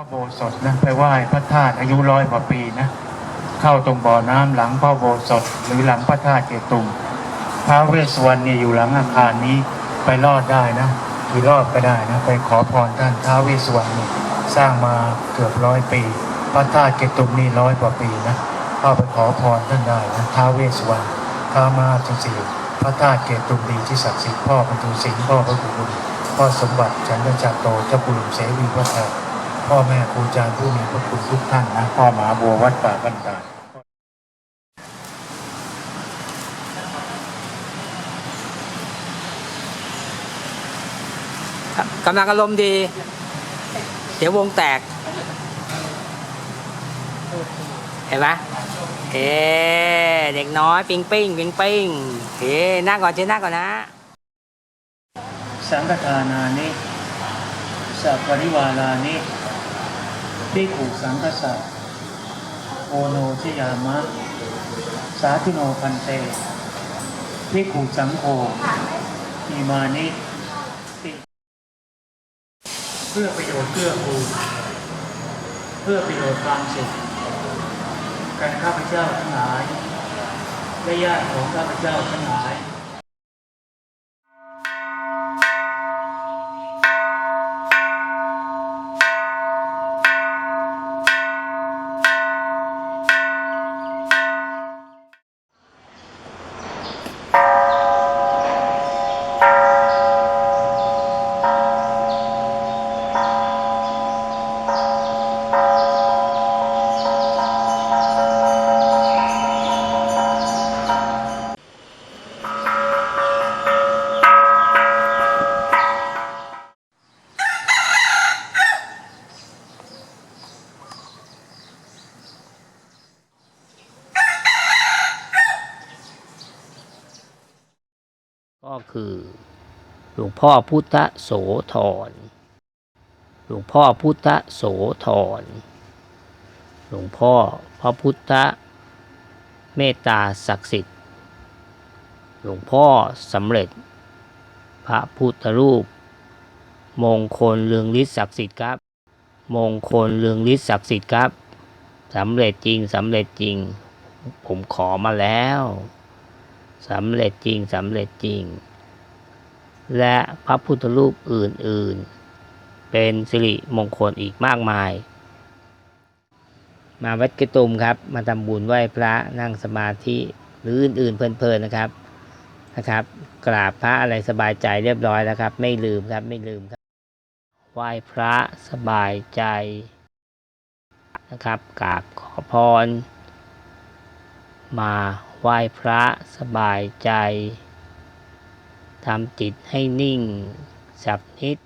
พ่อโบสถนะไปไหว้พระธาตุอายุร้อยกว่าปีนะ เข้าตรงบ่อน้ำหลังพ่อโบสถหรือหลังพระธาตุเกตุงพระเวสสุวรรณเนี่ยอยู่หลังอาคารนี้ไปรอดได้นะกี่รอบก็ได้นะไปขอพรท่านท้าวเวสสุวรรณเนี่ยสร้างมาเกือบร้อยปี พระธาตุเกตุงนี่ร้อยกว่าปีนะเข้าไปขอพรท่านได้นะท้าวเวสสุวรรณท้ามาจริงๆพระธาตุเกตุงดีที่ศักดิ์สิทธิ์พ่อบรรทุสิงห์พ่อพระกุบุญพ่อสมบัติฉันทจักรโตเจ้าคุณเสวีพระแทน พ่อแม่ครูอาจารย์ผู้มีพระคุณทุกท่านนะพ่อหมาบัววัดป่าบ้านตาดกำลังอารมณ์ดี เดี๋ยววงแตก เห็นไหมเฮ้เด็กน้อย ปิงปิ้งปิงปิ้งเฮ้นั่งก่อนเชิญนั่งก่อนนะ สังฆทานานิสัพปริวารานิ พิขุสังฆสัพโอโนชยามะ สาธุโนพันเตพิขุสังโฆอิมานิติเพื่อประโยชน์เพื่อกูลเพื่อประโยชน์ความสุขแก่ข้าพเจ้าทั้งหลายและญาติของข้าพเจ้าทั้งหลาย คือ หลวงพ่อพุทธโสธร หลวงพ่อพุทธโสธร หลวงพ่อพระพุทธเมตตาศักดิ์สิทธิ์ หลวงพ่อสำเร็จ พระพุทธรูป มงคลเรืองฤทธิ์ศักดิ์สิทธิ์ครับ มงคลเรืองฤทธิ์ศักดิ์สิทธิ์ครับสำเร็จจริงสำเร็จจริง ผมขอมาแล้วสำเร็จจริงสำเร็จจริง และพระพุทธรูปอื่นๆ เป็นสิริมงคลอีกมากมาย มาวัดกระตุมครับ มาทำบุญไหว้พระนั่งสมาธิหรืออื่นๆเพลินๆนะครับนะครับ กราบพระอะไรสบายใจเรียบร้อยแล้วครับ ไม่ลืมครับไม่ลืมครับไหว้พระสบายใจนะครับกราบขอพร มาไหว้พระสบายใจ ทำจิตให้นิ่ง สับนิด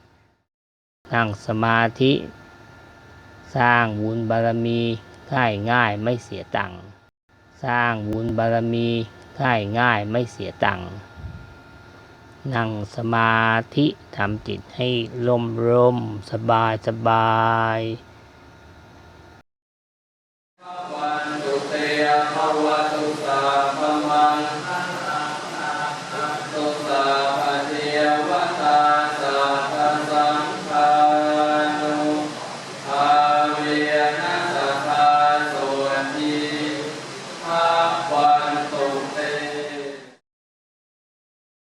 นั่งสมาธิ สร้างบุญบารมีง่ายง่ายไม่เสียตังค์สร้างบุญบารมีง่ายง่ายไม่เสียตังค์นั่งสมาธิทำจิตให้ลมลมสบายสบาย